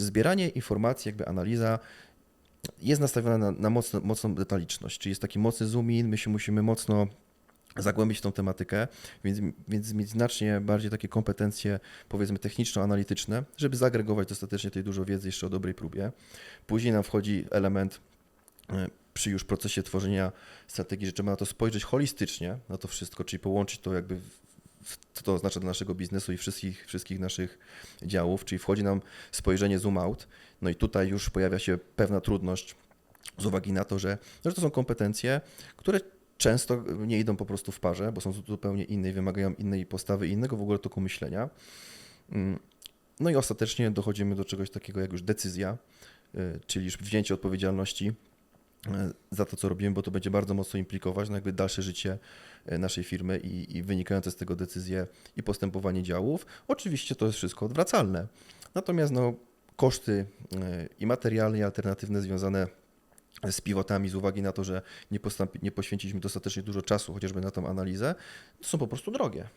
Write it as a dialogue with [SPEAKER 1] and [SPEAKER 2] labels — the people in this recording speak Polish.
[SPEAKER 1] zbieranie informacji, jakby analiza jest nastawiona na, na mocno, mocną detaliczność, czyli jest taki mocny zoom in, my się musimy mocno zagłębić w tą tematykę, więc, więc mieć znacznie bardziej takie kompetencje, powiedzmy, techniczno-analityczne, żeby zagregować dostatecznie tej dużo wiedzy jeszcze o dobrej próbie. Później nam wchodzi element e, przy już procesie tworzenia strategii, że trzeba na to spojrzeć holistycznie, na to wszystko, czyli połączyć to jakby, co to oznacza dla naszego biznesu i wszystkich, wszystkich naszych działów, czyli wchodzi nam spojrzenie zoom out, no i tutaj już pojawia się pewna trudność z uwagi na to, że, że to są kompetencje, które często nie idą po prostu w parze, bo są zupełnie inne i wymagają innej postawy innego w ogóle toku myślenia. Mm, No i ostatecznie dochodzimy do czegoś takiego jak już decyzja, y, czyli już wzięcie odpowiedzialności za to, co robimy, bo to będzie bardzo mocno implikować no jakby dalsze życie y, naszej firmy i, i wynikające z tego decyzje i postępowanie działów. Oczywiście to jest wszystko odwracalne. Natomiast no, koszty y, i materialne, i alternatywne związane z pivotami z uwagi na to, że nie, nie poświęciliśmy dostatecznie dużo czasu chociażby na tą analizę, są po prostu drogie.